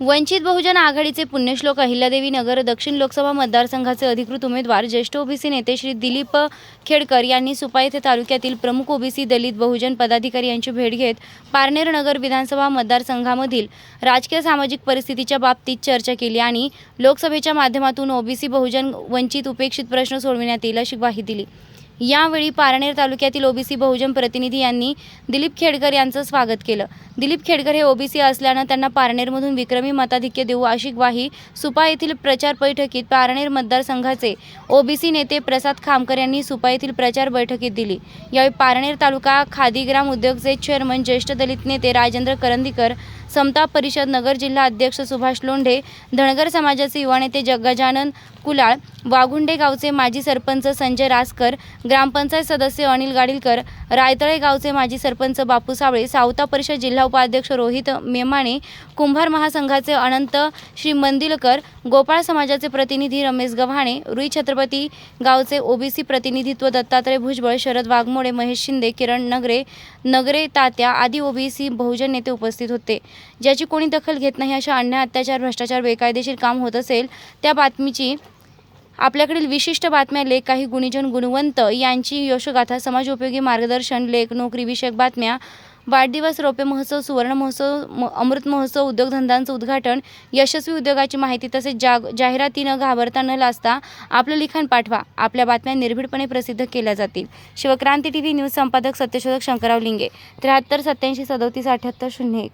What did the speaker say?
वंचित बहुजन आघाडीचे पुण्यश्लोक अहिल्यादेवी नगर दक्षिण लोकसभा मतदारसंघाचे अधिकृत उमेदवार ज्येष्ठ ओबीसी नेते श्री दिलीप खेडकर यांनी सुपा येथे तालुक्यातील प्रमुख ओबीसी दलित बहुजन पदाधिकारी यांची भेट घेत पारनेर नगर विधानसभा मतदारसंघामधील राजकीय सामाजिक परिस्थितीच्या बाबतीत चर्चा केली आणि लोकसभेच्या माध्यमातून ओबीसी बहुजन वंचित उपेक्षित प्रश्न सोडविण्यात येईल अशी ग्वाही दिली. यावेळी पारनेर तालुक्यातील ओबीसी बहुजन प्रतिनिधी यांनी दिलीप खेडकर यांचं स्वागत केलं. दिलीप खेडकर हे ओबीसी असल्यानं त्यांना पारनेरमधून विक्रमी मताधिक्य देऊ अशी ग्वाही सुपा येथील प्रचार बैठकीत पारनेर मतदारसंघाचे ओबीसी नेते प्रसाद खामकर यांनी सुपा येथील प्रचार बैठकीत दिली. यावेळी पारनेर तालुका खादीग्राम उद्योगचे चेअरमन ज्येष्ठ दलित नेते राजेंद्र करंदीकर समता परिषद नगर जिल्हा अध्यक्ष सुभाष लोंढे धनगर समाजाचे युवा नेते जग्गजानन कुलाळ वाघुंडे गावचे माजी सरपंच संजय रासकर ग्रामपंचायत सदस्य अनिल गाडीलकर रायतळे गावचे माजी सरपंच बापू सावळे सावता परिषद जिल्हा उपाध्यक्ष रोहित मेमाणे कुंभार महासंघाचे अनंत श्री मंदिलकर गोपाळ समाजाचे प्रतिनिधी रमेश गव्हाणे रुई छत्रपती गावचे ओबीसी प्रतिनिधित्व दत्तात्रय भुजबळ शरद वाघमोडे महेश शिंदे किरण नगरे नगरे तात्या आदी ओबीसी बहुजन नेते उपस्थित होते. ज्याची कोणी दखल घेत नाही अशा अन्याय अत्याचार भ्रष्टाचार बेकायदेशीर काम होत असेल त्या बातमीची आपल्याकडील विशिष्ट बातम्या लेख काही गुणीजन गुणवंत यांची यशोगाथा समाजोपयोगी मार्गदर्शन लेख नोकरीविषयक बातम्या वाढदिवस रोपे महोत्सव सुवर्ण महोत्सव म- अमृत महोत्सव उद्योगधंद्यांचं उद्घाटन यशस्वी उद्योगाची माहिती तसेच जाग जाहिराती न घाबरता न लाजता आपलं लिखाण पाठवा. आपल्या बातम्या निर्भीडपणे प्रसिद्ध केल्या जातील. शिवक्रांती टी व्ही न्यूज संपादक सत्यशोधक शंकरराव लिंगे. त्र्याहत्तर सत्याऐंशी सदोतीस अठ्याहत्तर शून्य एक.